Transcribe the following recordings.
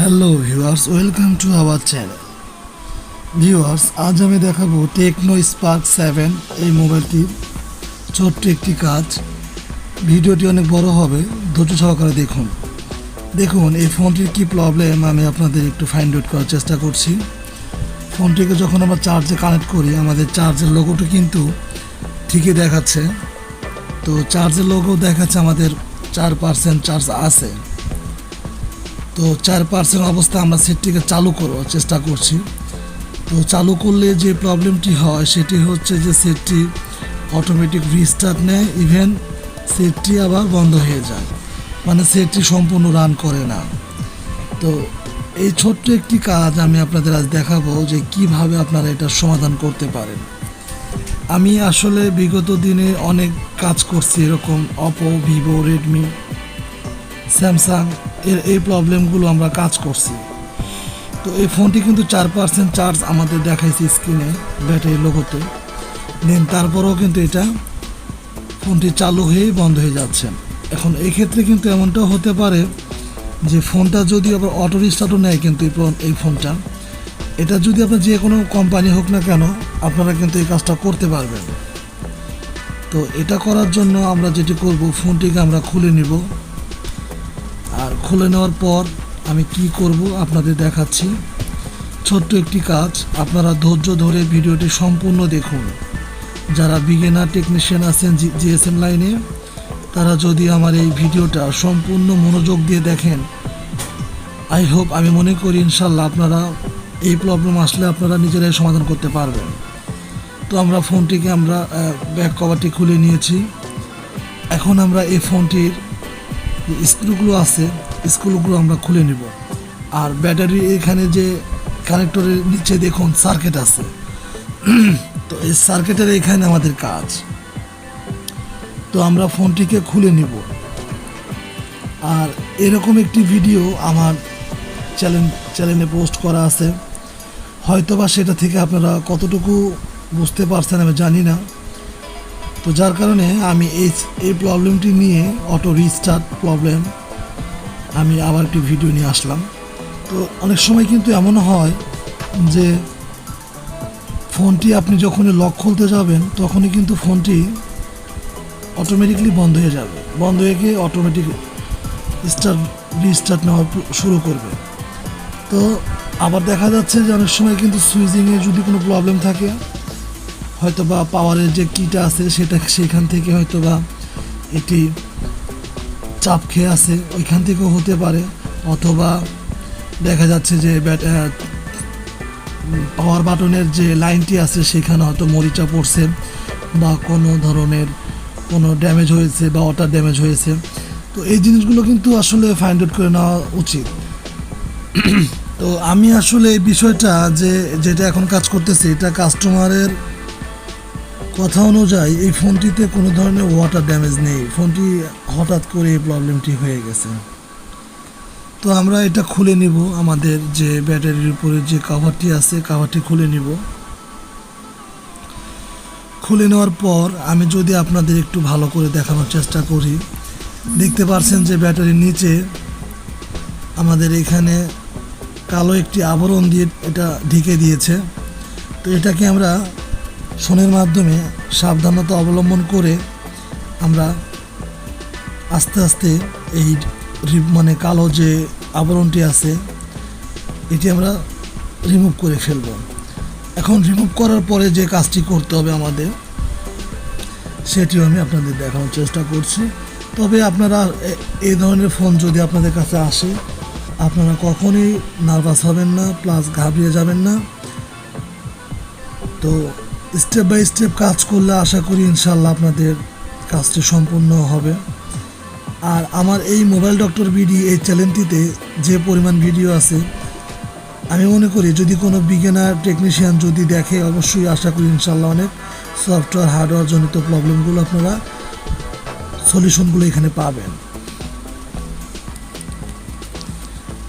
Hello viewers welcome to our channel viewers আজ আমি দেখাবো টেকনো স্পার্ক সেভেন এই মোবাইলটির ছোট্ট একটি কাজ। ভিডিওটি অনেক বড় হবে, ধৈর্য সহকারে দেখুন। দেখুন, এই ফোনটির কি প্রবলেম আমি আপনাদের একটু ফাইন্ড আউট করার চেষ্টা করছি। ফোনটিকে যখন আমরা চার্জে কানেক্ট করি, আমাদের চার্জের লোগোটি কিন্তু ঠিকই দেখাচ্ছে। তো চার্জের লোগো দেখাচ্ছে আমাদের চার পার্সেন্ট চার্জ আছে। তো চার পার্সেন্ট অবস্থা আমরা সেটটিকে চালু করার চেষ্টা করছি। তো চালু করলে যে প্রবলেমটি হয়, সেটি হচ্ছে যে সেটটি অটোমেটিক রিস্টার্ট নেয় ইভেন সেটটি আবার বন্ধ হয়ে যায়। মানে সেটটি সম্পূর্ণ রান করে না। তো এই ছোট্ট একটি কাজ আমি আপনাদের আজ দেখাবো যে কীভাবে আপনারা এটার সমাধান করতে পারেন। আমি আসলে বিগত দিনে অনেক কাজ করছি, এরকম অপো ভিভো রেডমি স্যামসাং এর এই প্রবলেমগুলো আমরা কাজ করছি। তো এই ফোনটি কিন্তু চার পার্সেন্ট চার্জ আমাদের দেখাইছে স্ক্রিনে ব্যাটারি লোগোতে দেন তারপরেও কিন্তু এটা ফোনটি চালু হয়েই বন্ধ হয়ে যাচ্ছে। এখন এই ক্ষেত্রে কিন্তু এমনটাও হতে পারে যে ফোনটা যদি আবার অটো রিস্টার্টও নেয় কিন্তু এই ফোনটা। এটা যদি আপনার যে কোনো কোম্পানি হোক না কেন, আপনারা কিন্তু এই কাজটা করতে পারবেন। তো এটা করার জন্য আমরা যেটি করব, ফোনটিকে আমরা খুলে নিব। খুলে নেওয়ার পর আমি কি করব আপনাদের দেখাচ্ছি। ছোট্ট একটি কাজ, আপনারা ধৈর্য ধরে ভিডিওটি সম্পূর্ণ দেখুন। যারা বিগিনার টেকনিশিয়ান আছেন জিএসএম লাইনে, তারা যদি আমার এই ভিডিওটা সম্পূর্ণ মনোযোগ দিয়ে দেখেন আই হোপ আমি মনে করি ইনশাল্লাহ আপনারা এই প্রবলেম আসলে আপনারা নিজেরাই সমাধান করতে পারবেন। তো আমরা ফোনটিকে আমরা ব্যাক কভারটি খুলে নিয়েছি। এখন আমরা এই ফোনটির স্ক্রুগুলো আছে স্ক্রুগুলো আমরা খুলে নিব। আর ব্যাটারি এখানে যে কানেক্টরের নিচে দেখুন সার্কিট আছে। তো এই সার্কিটের এখানে আমাদের কাজ। তো আমরা ফোনটিকে খুলে নিব। আর এরকম একটি ভিডিও আমার চ্যানেল চ্যানেলে পোস্ট করা আছে। হয়তোবা সেটা থেকে আপনারা কতটুকু বুঝতে পারছেন আমি জানি না। তো যার কারণে আমি এই এই প্রবলেমটি নিয়ে অটো রিস্টার্ট প্রবলেম আমি আবার একটি ভিডিও নিয়ে আসলাম। তো অনেক সময় কিন্তু এমন হয় যে ফোনটি আপনি যখনই লক খুলতে যাবেন, তখনই কিন্তু ফোনটি অটোমেটিকলি বন্ধ হয়ে যাবে। বন্ধ হয়ে গিয়ে অটোমেটিক স্টার্ট রিস্টার্ট নেওয়া শুরু করবে। তো আবার দেখা যাচ্ছে যে অনেক সময় কিন্তু সুইচিংয়ে যদি কোনো প্রবলেম থাকে হয়তো বা পাওয়ারের যে কিটা আছে সেটা সেখান থেকে হয়তো বা এটি চাপ খেয়ে আছে, ওইখান থেকেও হতে পারে। অথবা দেখা যাচ্ছে যে পাওয়ার বাটনের যে লাইনটি আছে, সেখানে হয়তো মরিচা পড়ছে বা কোনো ধরনের কোনো ড্যামেজ হয়েছে বা ওয়াটার ড্যামেজ হয়েছে। তো এই জিনিসগুলো কিন্তু আসলে ফাইন্ড আউট করে নেওয়া উচিত। তো আমি আসলে এই বিষয়টা যে, যেটা এখন কাজ করতেছি, এটা কাস্টমারের কথা অনুযায়ী, এই ফোনটিতে কোনো ধরনের ওয়াটার ড্যামেজ নেই। ফোনটি হঠাৎ করে এই প্রবলেমটি হয়ে গেছে। তো আমরা এটা খুলে নিব, আমাদের যে ব্যাটারির উপরে যে কাভারটি আছে কাভারটি খুলে নিব। খুলে নেওয়ার পর আমি যদি আপনাদের একটু ভালো করে দেখানোর চেষ্টা করি, দেখতে পারছেন যে ব্যাটারির নিচে আমাদের এখানে কালো একটি আবরণ দিয়ে এটা ঢেকে দিয়েছে। তো এটাকে আমরা ফোনের মাধ্যমে সাবধানতা অবলম্বন করে আমরা আস্তে আস্তে এই মানে কালো যে আবরণটি আছে, এটি আমরা রিমুভ করে ফেলব। এখন রিমুভ করার পরে যে কাজটি করতে হবে আমাদের, সেটিও আমি আপনাদের দেখানোর চেষ্টা করছি। তবে আপনারা এই ধরনের ফোন যদি আপনাদের কাছে আসে, আপনারা কখনোই নার্ভাস হবেন না, প্লাস ঘাবড়িয়ে যাবেন না। তো স্টেপ বাই স্টেপ কাজ করলে আশা করি ইনশাল্লাহ আপনাদের কাজটি সম্পূর্ণ হবে। আর আমার এই মোবাইল ডক্টর বিডি এই চ্যানেলটিতে যে পরিমাণ ভিডিও আছে, আমি মনে করি যদি কোনো বিজ্ঞানার টেকনিশিয়ান যদি দেখে, অবশ্যই আশা করি ইনশাল্লাহ অনেক সফটওয়্যার হার্ডওয়্যার জনিত প্রবলেমগুলো আপনারা সলিউশনগুলো এখানে পাবেন।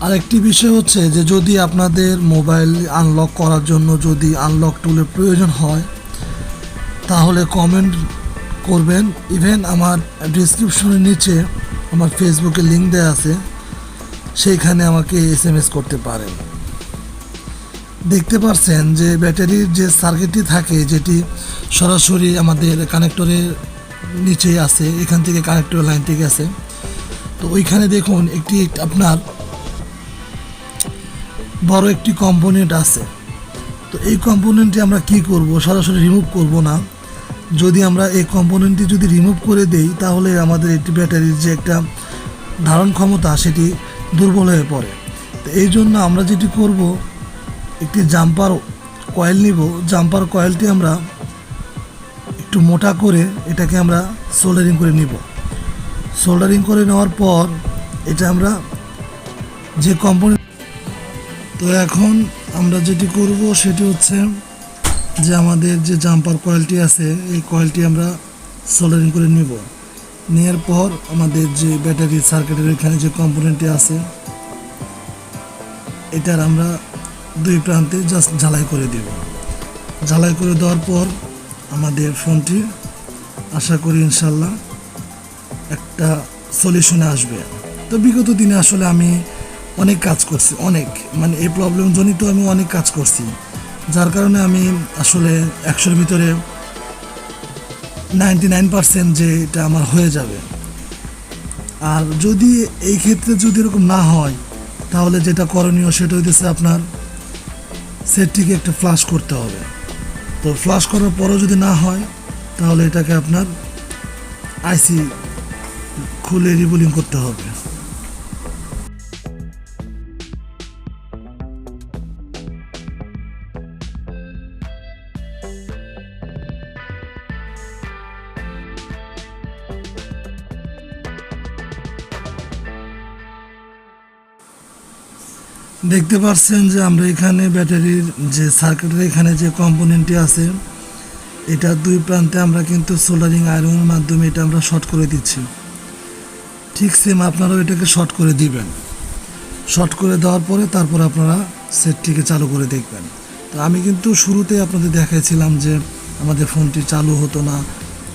আরেকটি বিষয় হচ্ছে যে যদি আপনাদের মোবাইল আনলক করার জন্য যদি আনলক টুলের প্রয়োজন হয়, তাহলে কমেন্ট করবেন। ইভেন আমার ডিসক্রিপশনের নিচে আমার ফেসবুকে লিঙ্ক দেওয়া আছে, সেইখানে আমাকে এস এম এস করতে পারেন। দেখতে পাচ্ছেন যে ব্যাটারির যে সার্কিটটি থাকে, যেটি সরাসরি আমাদের কানেক্টরের নিচে আছে, এখান থেকে কানেক্টর লাইন থেকে আছে। তো ওইখানে দেখুন একটি আপনার বড় একটি কম্পোনেন্ট আছে। তো এই কম্পোনেন্টটি আমরা কি করব? সরাসরি রিমুভ করব না। যদি আমরা এই কম্পোনেন্টটি যদি রিমুভ করে দেই, তাহলে আমাদের একটি ব্যাটারির যে একটা ধারণ ক্ষমতা, সেটি দুর্বল হয়ে পড়ে। তো এই জন্য আমরা যেটি করব, একটি জাম্পার কয়েল নিব। জাম্পার কয়েলটি আমরা একটু মোটা করে এটাকে আমরা সোল্ডারিং করে নিব। সোল্ডারিং করে নেওয়ার পর, এটা আমরা যে কোম্পানি তো এখন আমরা যেটি করব সেটি হচ্ছে যে আমাদের যে জাম্পার কয়েলটি আছে, এই কয়েলটি আমরা সোল্ডারিং করে নিব। নেওয়ার পর আমাদের যে ব্যাটারি সার্কিটের এখানে যে কম্পোনেন্টটি আছে, এটার আমরা দুই প্রান্তে জাস্ট ঝালাই করে দেব। ঝালাই করে দেওয়ার পর আমাদের ফোনটি, আশা করি ইনশাল্লাহ একটা সলিউশনে আসবে। তো বিগত দিনে আসলে আমি অনেক কাজ করছি, অনেক। মানে এই প্রবলেম জনিত আমি অনেক কাজ করছি। যার কারণে আমি আসলে একশোর ভিতরে নাইনটি নাইন পার্সেন্ট যে এটা আমার হয়ে যাবে। আর যদি এই ক্ষেত্রে যদি এরকম না হয়, তাহলে যেটা করণীয় সেটা হইতেছে আপনার সেটটিকে একটা ফ্লাশ করতে হবে। তো ফ্লাশ করার পরও যদি না হয়, তাহলে এটাকে আপনার আইসি খুলে রিবোলিং করতে হবে। দেখতে পাচ্ছেন যে আমরা এখানে ব্যাটারির যে সার্কিটের এখানে যে কম্পোনেন্টটি আছে, এটা দুই প্রান্তে আমরা কিন্তু সোল্ডারিং আয়রনের মাধ্যমে এটা আমরা শর্ট করে দিচ্ছি। ঠিক সেম আপনারাও এটাকে শর্ট করে দিবেন। শর্ট করে দেওয়ার পরে তারপর আপনারা সেটটিকে চালু করে দেখবেন। তো আমি কিন্তু শুরুতে আপনাদের দেখাইছিলাম যে আমাদের ফোনটি চালু হতো না।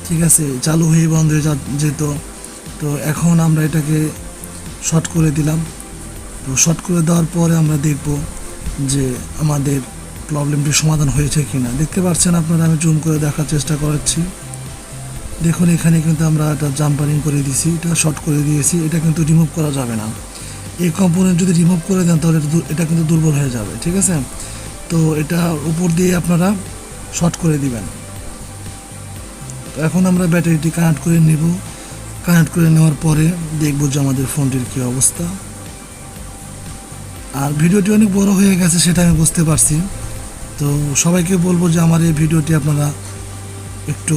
ঠিক আছে, চালু হয়ে বন্ধ হয়ে যেত। তো এখন আমরা এটাকে শর্ট করে দিলাম। তো শর্ট করে দেওয়ার পরে আমরা দেখব যে আমাদের প্রবলেমটি সমাধান হয়েছে কি না দেখতে পাচ্ছেন আপনারা, আমি জুম করে দেখার চেষ্টা করাচ্ছি। দেখুন, এখানে কিন্তু আমরা এটা জাম্পারিং করে দিয়েছি এটা শর্ট করে দিয়েছি, এটা কিন্তু রিমুভ করা যাবে না। এই কম্পোনেন্ট যদি রিমুভ করে দেন, তাহলে এটা কিন্তু দুর্বল হয়ে যাবে, ঠিক আছে? তো এটা উপর দিয়ে আপনারা শর্ট করে দিবেন। তো এখন আমরা ব্যাটারিটি কানেক্ট করে নেব। কানেক্ট করে নেওয়ার পরে দেখব যে আমাদের ফোনটির কী অবস্থা। আর ভিডিওটি অনেক বড় হয়ে গেছে, সেটা আমি বুঝতে পারছি। তো সবাইকে বলব যে আমার এই ভিডিওটি আপনারা একটু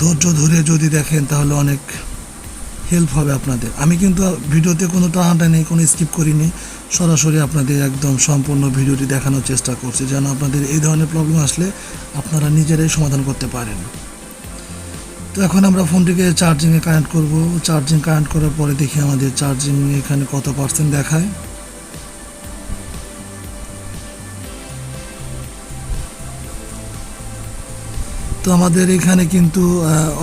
ধৈর্য ধরে যদি দেখেন, তাহলে অনেক হেল্প হবে আপনাদের। আমি কিন্তু ভিডিওতে কোনো টানাটা নেই কোনো স্কিপ করিনি। সরাসরি আপনাদের একদম সম্পূর্ণ ভিডিওটি দেখানোর চেষ্টা করছি, যেন আপনাদের এই ধরনের প্রবলেম আসলে আপনারা নিজেরাই সমাধান করতে পারেন। তো এখন আমরা ফোনটিকে চার্জিংয়ে কানেক্ট করব। চার্জিং কানেক্ট করার পরে দেখি আমাদের চার্জিং এখানে কত পার্সেন্ট দেখায়। তো আমাদের এখানে কিন্তু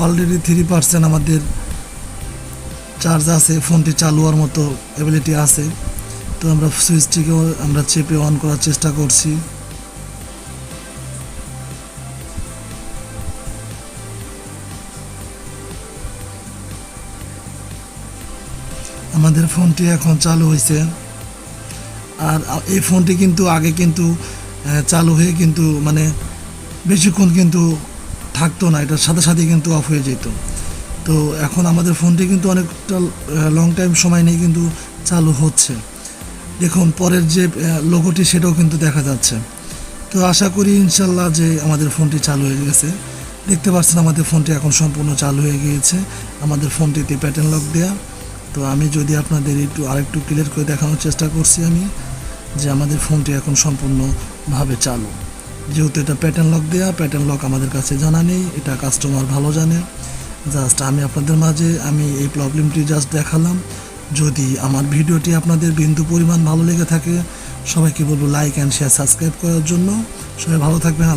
অলরেডি থ্রি পার্সেন্ট আমাদের চার্জ আছে, ফোনটি চালু হওয়ার মতো অ্যাবিলিটি আছে। তো আমরা সুইচটিকেও আমরা চেপে অন করার চেষ্টা করছি। আমাদের ফোনটি এখন চালু হয়েছে আর এই ফোনটি কিন্তু আগে কিন্তু চালু হয়ে কিন্তু মানে বেশিক্ষণ কিন্তু থাকতো না, এটার সাথে সাথে কিন্তু অফ হয়ে যেত। তো এখন আমাদের ফোনটি কিন্তু অনেকটা লং টাইম সময় নিয়ে কিন্তু চালু হচ্ছে। দেখুন, পরের যে লোগোটি সেটাও কিন্তু দেখা যাচ্ছে। তো আশা করি ইনশাল্লাহ যে আমাদের ফোনটি চালু হয়ে গেছে। দেখতে পাচ্ছেন আমাদের ফোনটি এখন সম্পূর্ণ চালু হয়ে গিয়েছে। আমাদের ফোনটিতে প্যাটার্ন লক দেয়া। তো আমি যদি আপনাদের একটু আরেকটু ক্লিয়ার করে দেখানোর চেষ্টা করছি আমি, যে আমাদের ফোনটি এখন সম্পূর্ণভাবে চালু। যেহেতু এটা প্যাটার্ন লক দেওয়া প্যাটার্ন লক আমাদের কাছে জানা নেই, এটা কাস্টমার ভালো জানে। জাস্ট আমি আপনাদের মাঝে আমি এই প্রবলেমটি জাস্ট দেখালাম। যদি আমার ভিডিওটি আপনাদের বিন্দু পরিমাণ ভালো লেগে থাকে, সবাইকে বলব লাইক অ্যান্ড শেয়ার সাবস্ক্রাইব করার জন্য। সবাই ভালো থাকবেন